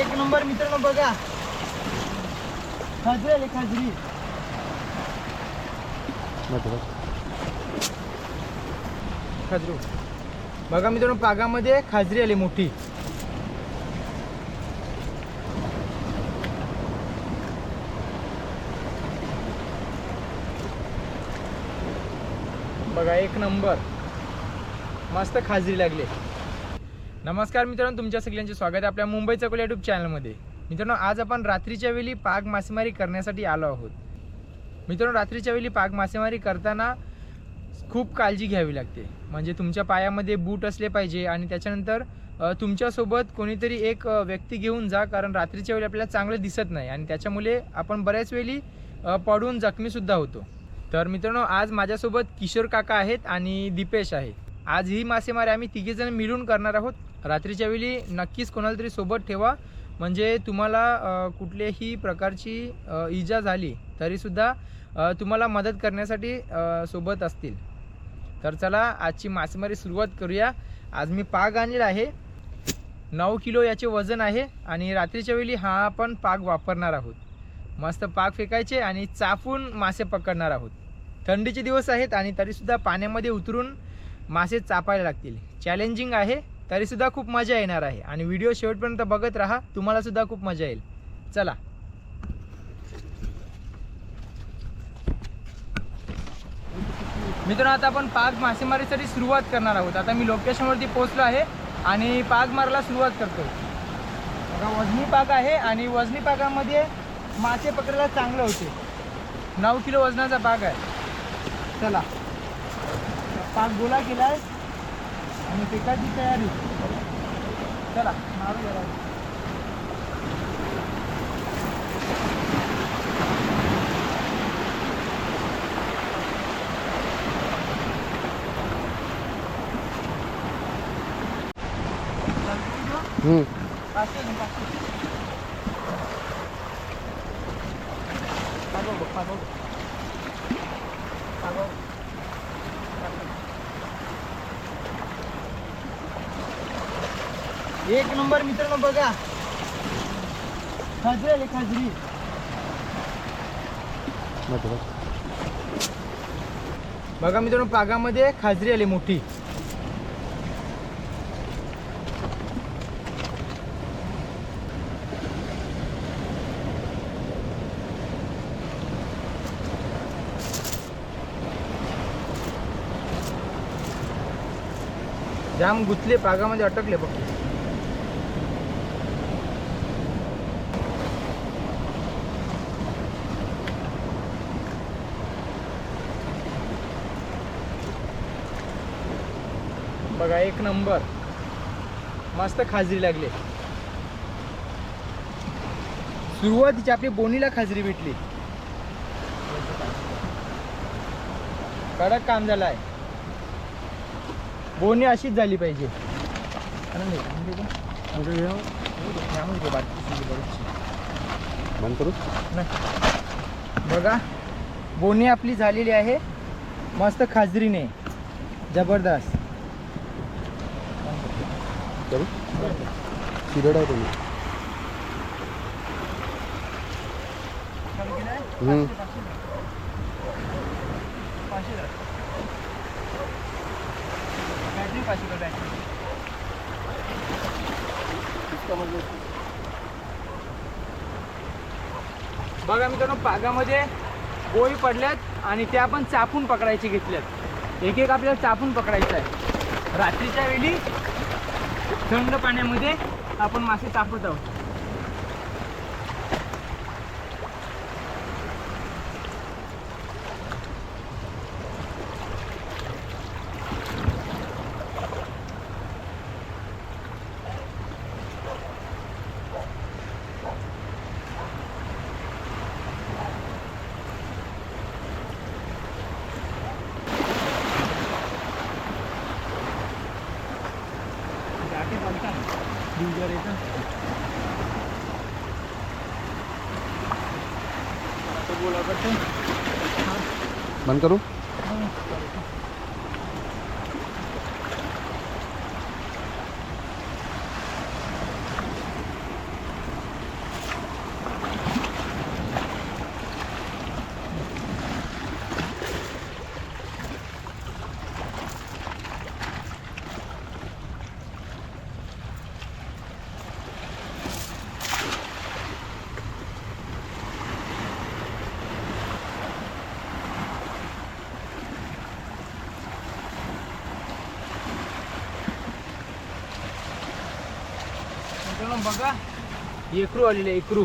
एक नंबर मित्रांनो बघा. खाजरी आले खाजरी खाजरू. बघा मित्रांनो पागामध्ये खाजरी आली मोठी. बघा एक नंबर. मस्त खाजरी लागले. नमस्कार मित्रांनो तुमच्या सगळ्यांचे स्वागत आहे आपल्या मुंबई चकोल यूट्यूब चॅनलमध्ये मित्रांनो आज आपण रात्रीच्या वेळी पाग मासेमारी करण्यासाठी आलो आहोत. मित्रांनो रात्रीच्या वेळी पाग मासेमारी करताना खूप काळजी घ्यावी लागते. म्हणजे तुमच्या पायामध्ये बूट असले पाहिजे आणि त्याच्यानंतर तुमच्यासोबत कोणीतरी एक व्यक्ती घेऊन जा कारण रात्रीच्या वेळी आपल्याला चांगलं दिसत नाही आणि त्याच्यामुळे आपण बऱ्याच वेळी पडून जखमीसुद्धा होतो. तर मित्रांनो आज माझ्यासोबत किशोर काका आहेत आणि दीपेश आहे. आज ही मासेमारी आम्ही तिघेजण मिळून करणार आहोत. रात्रीच्या वेळी नक्कीच कोणाला तरी सोबत ठेवा. म्हणजे तुम्हाला कुठल्याही प्रकारची इजा झाली तरीसुद्धा तुम्हाला मदत करण्यासाठी सोबत असतील. तर चला आजची मासेमारी सुरुवात करूया. आज मी पाग आणलेला आहे. नऊ किलो याचे वजन आहे आणि रात्रीच्या वेळी हा आपण पाग वापरणार आहोत. मस्त पाग फेकायचे आणि चापून मासे पकडणार आहोत. थंडीचे दिवस आहेत आणि तरीसुद्धा पाण्यामध्ये उतरून मासे चापायला लागतील. चॅलेंजिंग आहे. तरीसुद्धा खूप मजा येणार आहे. आणि व्हिडिओ शेवटपर्यंत बघत राहा तुम्हालासुद्धा खूप मजा येईल. चला. मित्रांनो आता आपण पाग मासेमारीसाठी सुरुवात करणार आहोत. आता मी लोकेशनवरती पोहोचलो आहे आणि पाग मारायला सुरुवात करतो वजनी पाग आहे आणि वजनी पागामध्ये मासे पकडायला चांगलं होते. नऊ किलो वजनाचा पाग आहे. चला. पाग गोला केला आहे आणि पिकाची तयारी चला मारू जरा. पाचशे घे, पाचशे. पागव बघ, पागव बघ. पागव. एक नंबर मित्रांनो बघा. खाजरी आली खाजरी. बघा मित्रांनो पागामध्ये खाजरी आली मोठी. जाम गुतले पागामध्ये अटकले बघ. बघा एक नंबर. मस्त खाजरी लागले. सुरुवातीची आपली बोनीला खाजरी भेटली. कडक काम झालं आहे बोनी अशीच झाली पाहिजे. बघा बोनी आपली झालेली आहे. मस्त खाजरीने. जबरदस्त. करू? शिरड आहे तुम्ही. हम्म. बॅटरी पाचशे बघा मित्रांनो पागामध्ये गोळी पडल्यात आणि त्या आपण चापून पकडायचे घेतल्यात. एक एक आपल्याला चापून पकडायचं आहे. रात्रीच्या वेळी थंड पाण्यामध्ये आपण मासे तापत आहोत. येतं बोला करतो बंद करू? मित्रांनो बघा एकरू आलेले आहे, एकरू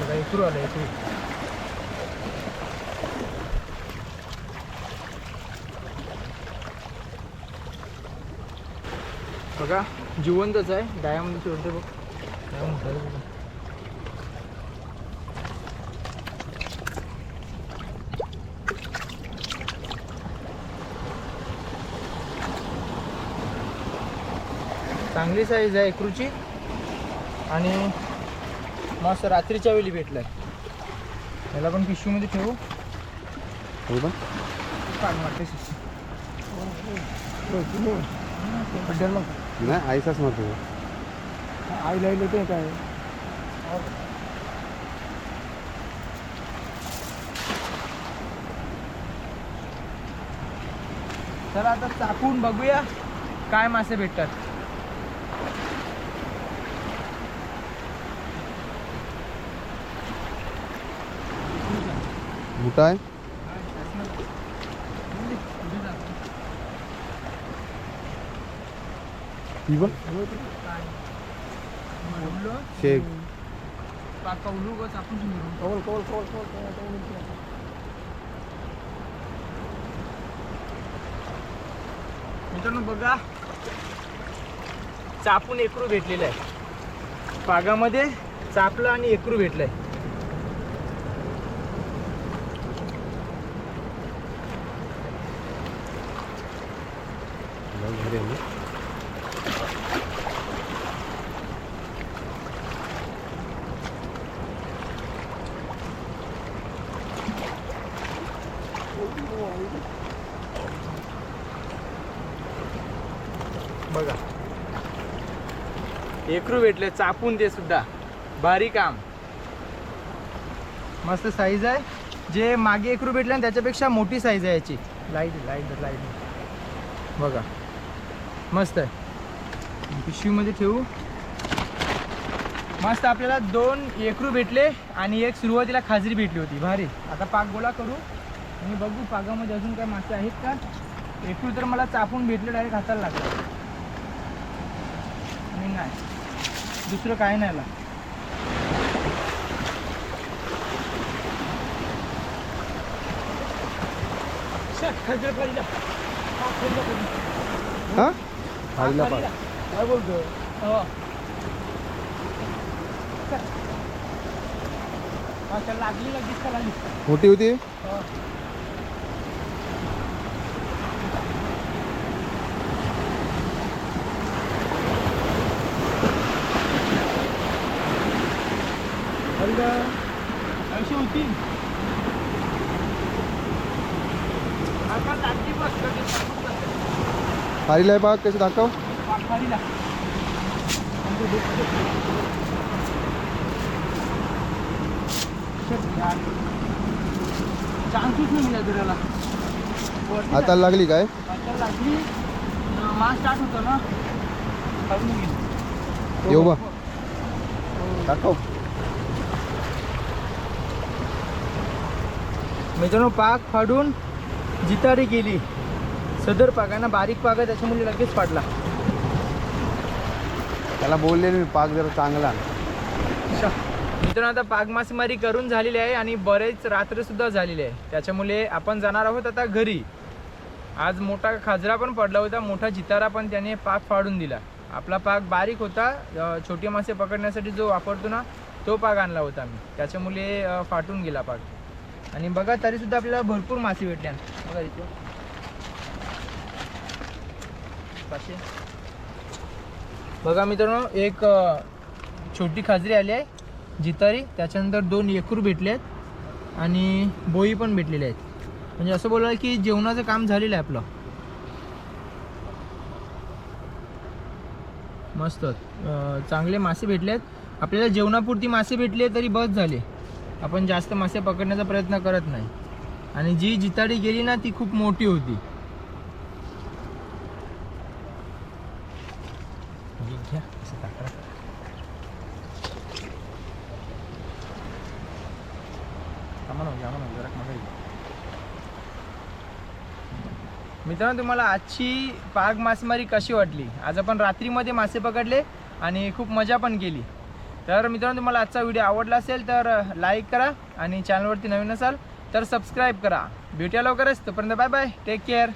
बघा एकरू आलं एकरू बघा जिवंतच आहे डायामध्ये सोडते बघ. काय चांगली साईज आहे एकरूची. आणि मस्त रात्रीच्या वेळी भेटलाय. याला पण पिशवीमध्ये ठेवू. हो. नाही आईचाच मारतो आई लावलं ते काय चला आता चाकून बघूया काय मासे भेटतात. मोठा आहे. शेक मित्रांनो बघा चापून एकरू भेटलेलं आहे. पागामध्ये चापलं आणि एकरू भेटलंय लय भारी आहे ना. बघा. एकरू भेटले चापून दे सुद्धा. भारी काम. मस्त साईज आहे. जे मागे एकरू भेटले ना त्याच्यापेक्षा मोठी साईज आहे याची. लाइट लाइट लाइट बघा. मस्त आहे. पिशवीमध्ये ठेवू. मस्त आपल्याला दोन एकरू भेटले आणि एक सुरुवातीला खाजरी भेटली होती. भारी. आता पाक गोळा करू. आणि बघू पागामध्ये अजून काय मासे आहेत का? एकरू तर मला चापून भेटले डायरेक्ट हाताला लागलं नाही दुसरं काय नाही हा पाय काय बोलतो? हो. चल लागली लगेच लागली? मोठी होती? हो अशी होती आता टाकली बस लगेच टाकून बस. खारीला आहे पाक कसं दाखव पाखारीला चान्सच नाही मिळाला तुला हाताला लागली काय आता लागली मा स्टार्ट होतो ना खाऊन गेली. येऊ बा दाखव मित्रांनो पाक फाडून जितारी गेली सदर पागाना बारीक पाग आहे त्याच्यामुळे लगेच फाडला. त्याला बोलले मी पाक जरा चांगला. मित्रांनो आता पाग मासेमारी करून झालेली आहे आणि बरेच रात्र सुद्धा झालेली आहे. त्याच्यामुळे आपण जाणार आहोत आता घरी. आज मोठा खाजरा पण पडला होता मोठा जितारा पण त्याने पाक फाडून दिला. आपला पाक बारीक होता छोटे मासे पकडण्यासाठी जो वापरतो ना तो पाक आणला होता मी त्याच्यामुळे फाटून गेला पाक. आणि बघा तरी सुद्धा आपल्याला भरपूर मासे भेटल्या बघा इथे. पाचशे. बघा मित्रांनो एक छोटी खाजरी आली आहे जितारी. त्याच्यानंतर दोन एकूर भेटले आहेत आणि बोई पण भेटलेले आहेत. म्हणजे असं बोलायला की जेवणाचं काम झालेलं आहे आपलं. मस्त. चांगले मासे भेटले आहेत आपल्याला जेवणापुरती मासे भेटले तरी बस झाले. आपण जास्त मासे पकडण्याचा प्रयत्न करत नाही. आणि जी जिताडी गेली ना ती खूप मोठी होती. ना, मित्रांनो तुम्हाला आजची पाग मासेमारी कशी वाटली? आज आपण रात्रीमध्ये मासे पकडले आणि खूप मजा पण केली. तर मित्रांनो तुम्हाला आजचा व्हिडिओ आवडला असेल तर लाईक करा आणि चॅनलवरती नवीन असाल तर सबस्क्राईब करा. भेटूया लवकरच. तोपर्यंत बाय बाय टेक केअर